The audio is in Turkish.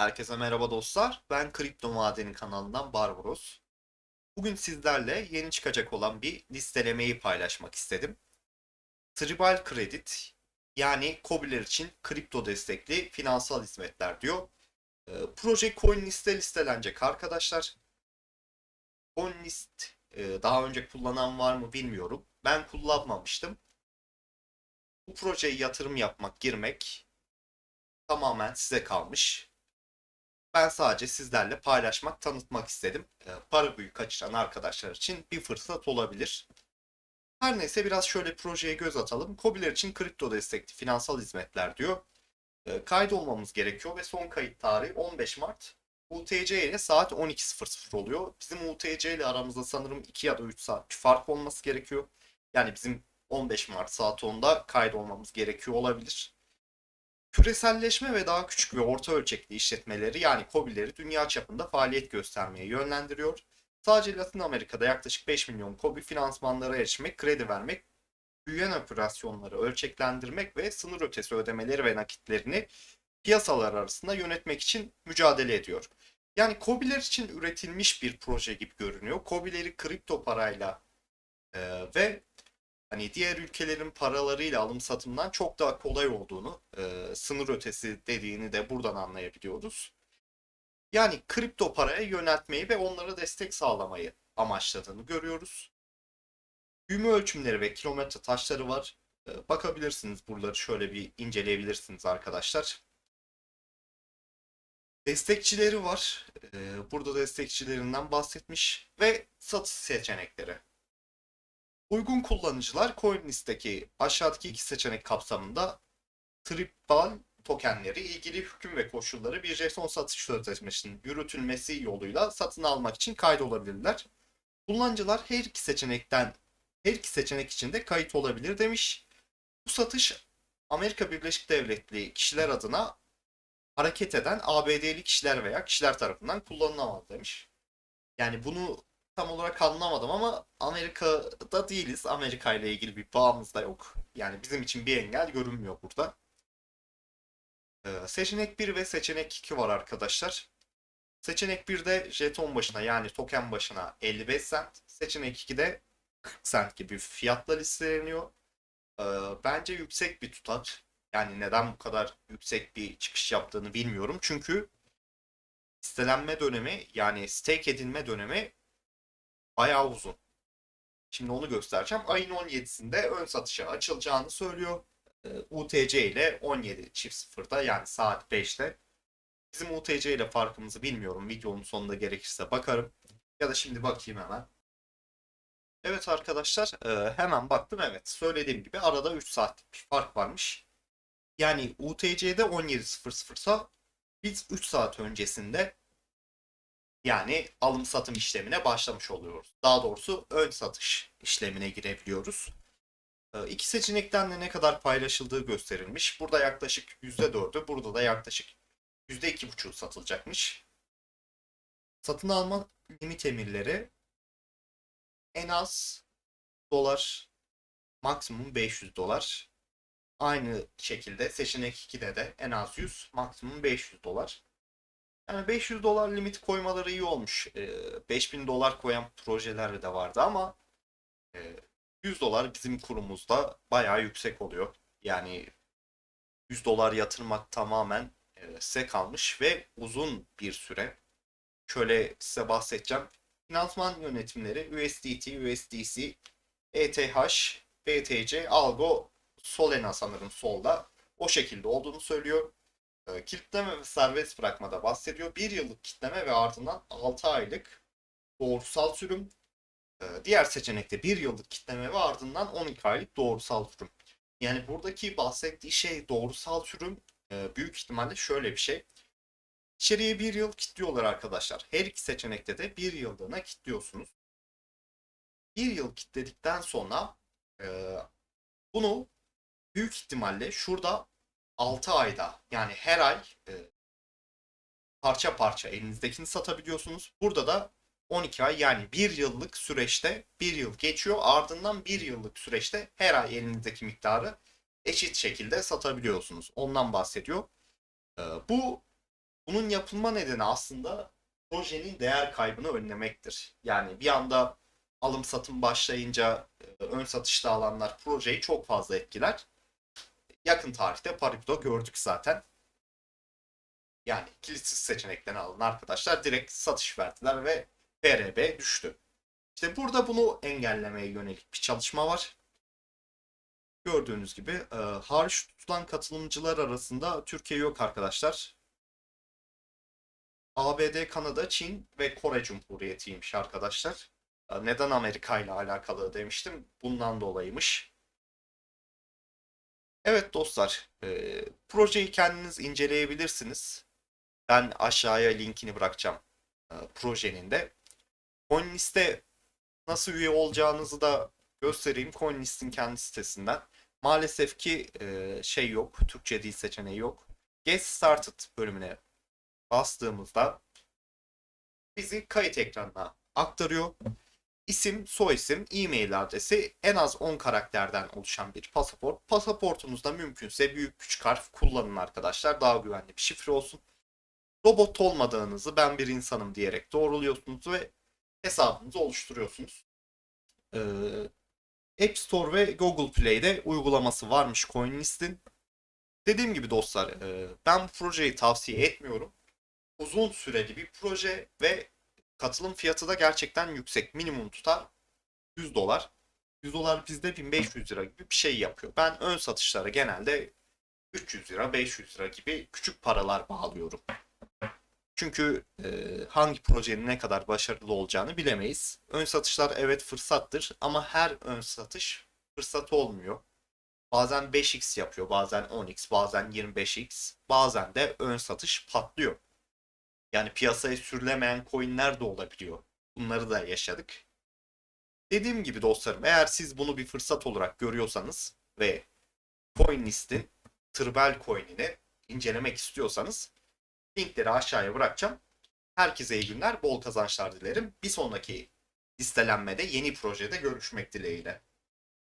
Herkese merhaba dostlar. Ben Kripto Madeni kanalından Barbaros. Bugün sizlerle yeni çıkacak olan bir listelemeyi paylaşmak istedim. Tribal Credit yani COBİ'ler için kripto destekli finansal hizmetler diyor. Ee, Proje CoinList'e listelenecek arkadaşlar. CoinList e, daha önce kullanan var mı bilmiyorum. Ben kullanmamıştım. Bu projeye yatırım yapmak, girmek tamamen size kalmış. Ben sadece sizlerle paylaşmak, tanıtmak istedim. Ee, Para büyük kaçıran arkadaşlar için bir fırsat olabilir. Her neyse biraz şöyle projeye göz atalım. COBİ'ler için kripto destekli finansal hizmetler diyor. Ee, Kaydolmamız gerekiyor ve son kayıt tarihi 15 Mart. UTC ile saat 12.00 oluyor. Bizim UTC ile aramızda sanırım 2 ya da 3 saat fark olması gerekiyor. Yani bizim 15 Mart saat 10'da kaydolmamız gerekiyor olabilir. Küreselleşme ve daha küçük ve orta ölçekli işletmeleri yani KOBİ'leri dünya çapında faaliyet göstermeye yönlendiriyor. Sadece Latin Amerika'da yaklaşık 5 milyon KOBİ finansmanlara erişmek, kredi vermek, büyüyen operasyonları ölçeklendirmek ve sınır ötesi ödemeleri ve nakitlerini piyasalar arasında yönetmek için mücadele ediyor. Yani KOBİ'ler için üretilmiş bir proje gibi görünüyor. KOBİ'leri kripto parayla e, ve hani diğer ülkelerin paralarıyla alım satımdan çok daha kolay olduğunu, e, sınır ötesi dediğini de buradan anlayabiliyoruz. Yani kripto paraya yöneltmeyi ve onlara destek sağlamayı amaçladığını görüyoruz. Büyüme ölçümleri ve kilometre taşları var. E, bakabilirsiniz buraları şöyle bir inceleyebilirsiniz arkadaşlar. Destekçileri var. E, burada destekçilerinden bahsetmiş ve satış seçenekleri. Uygun kullanıcılar CoinList'teki aşağıdaki iki seçenek kapsamında Tribal tokenleri ilgili hüküm ve koşulları bir JSON satış sözleşmesinin yürütülmesi yoluyla satın almak için kaydolabilirler. Kullanıcılar her iki seçenekten her iki seçenek için de kayıt olabilir demiş. Bu satış Amerika Birleşik Devletleri kişiler adına hareket eden ABD'li kişiler veya kişiler tarafından kullanılamaz demiş. Yani bunu tam olarak anlamadım ama Amerika'da değiliz. Amerika ile ilgili bir bağımız da yok. Yani bizim için bir engel görünmüyor burada. Ee, seçenek 1 ve seçenek 2 var arkadaşlar. Seçenek 1'de jeton başına yani token başına 55 cent. Seçenek 2'de 40 cent gibi fiyatla listeleniyor. Ee, bence yüksek bir tutar. Yani neden bu kadar yüksek bir çıkış yaptığını bilmiyorum. Çünkü listelenme dönemi yani stake edilme dönemi bayağı uzun. Şimdi onu göstereceğim. Ayın 17'sinde ön satışa açılacağını söylüyor. Ee, UTC ile 17 çift sıfırda yani saat 5'te. Bizim UTC ile farkımızı bilmiyorum. Videonun sonunda gerekirse bakarım. Ya da şimdi bakayım hemen. Evet arkadaşlar e, hemen baktım evet. Söylediğim gibi arada 3 saatlik bir fark varmış. Yani UTC'de 17.00'sa biz 3 saat öncesinde yani alım satım işlemine başlamış oluyoruz. Daha doğrusu ön satış işlemine girebiliyoruz. Ee, İki seçenekten de ne kadar paylaşıldığı gösterilmiş. Burada yaklaşık %4'ü, burada da yaklaşık %2,5'u satılacakmış. Satın alma limit emirleri en az dolar, maksimum 500 dolar. Aynı şekilde seçenek 2'de de en az 100, maksimum 500 dolar. Yani 500 dolar limit koymaları iyi olmuş. Ee, 5000 dolar koyan projeler de vardı ama e, 100 dolar bizim kurumuzda bayağı yüksek oluyor. Yani 100 dolar yatırmak tamamen e, size kalmış ve uzun bir süre. Şöyle size bahsedeceğim. Finansman yönetimleri USDT, USDC, ETH, BTC, Algo, Solana sanırım solda o şekilde olduğunu söylüyor. E, Kilitleme ve serbest bırakmada bahsediyor. 1 yıllık kitleme ve ardından 6 aylık doğrusal sürüm. E, Diğer seçenekte 1 yıllık kitleme ve ardından 12 aylık doğrusal sürüm. Yani buradaki bahsettiği şey doğrusal sürüm e, büyük ihtimalle şöyle bir şey. İçeriye 1 yıl kilitliyorlar arkadaşlar. Her iki seçenekte de 1 yıllığına kilitliyorsunuz. 1 yıl kilitledikten sonra e, bunu büyük ihtimalle şurada 6 ayda yani her ay e, parça parça elinizdekini satabiliyorsunuz. Burada da 12 ay yani 1 yıllık süreçte 1 yıl geçiyor. Ardından 1 yıllık süreçte her ay elinizdeki miktarı eşit şekilde satabiliyorsunuz. Ondan bahsediyor. E, bu Bunun yapılma nedeni aslında projenin değer kaybını önlemektir. Yani bir anda alım satım başlayınca e, ön satışta alanlar projeyi çok fazla etkiler. Yakın tarihte Paribu'da gördük zaten. Yani kilitsiz seçenekten alınan arkadaşlar direkt satış verdiler ve PRB düştü. İşte burada bunu engellemeye yönelik bir çalışma var. Gördüğünüz gibi e, hariç tutulan katılımcılar arasında Türkiye yok arkadaşlar. ABD, Kanada, Çin ve Kore Cumhuriyeti'ymiş arkadaşlar. E, Neden Amerika ile alakalı demiştim. Bundan dolayıymış. Evet dostlar, e, projeyi kendiniz inceleyebilirsiniz. Ben aşağıya linkini bırakacağım e, projenin de. CoinList'e nasıl üye olacağınızı da göstereyim. CoinList'in kendi sitesinden. Maalesef ki e, şey yok, Türkçe dil seçeneği yok. Get Started bölümüne bastığımızda bizi kayıt ekranına aktarıyor. İsim, soyisim, e-mail adresi en az 10 karakterden oluşan bir pasaport. Pasaportunuzda mümkünse büyük küçük harf kullanın arkadaşlar. Daha güvenli bir şifre olsun. Robot olmadığınızı ben bir insanım diyerek doğruluyorsunuz ve hesabınızı oluşturuyorsunuz. Ee, App Store ve Google Play'de uygulaması varmış CoinList'in. Dediğim gibi dostlar e, ben bu projeyi tavsiye etmiyorum. Uzun süreli bir proje ve katılım fiyatı da gerçekten yüksek. Minimum tutar 100 dolar. 100 dolar bizde 1500 lira gibi bir şey yapıyor. Ben ön satışlara genelde 300 lira, 500 lira gibi küçük paralar bağlıyorum. Çünkü e, hangi projenin ne kadar başarılı olacağını bilemeyiz. Ön satışlar evet fırsattır ama her ön satış fırsat olmuyor. Bazen 5x yapıyor, bazen 10x, bazen 25x, bazen de ön satış patlıyor. Yani piyasaya sürülemeyen coinler de olabiliyor. Bunları da yaşadık. Dediğim gibi dostlarım eğer siz bunu bir fırsat olarak görüyorsanız ve CoinList'in Trbel coin'ini incelemek istiyorsanız linkleri aşağıya bırakacağım. Herkese iyi günler, bol kazançlar dilerim. Bir sonraki listelenmede yeni projede görüşmek dileğiyle.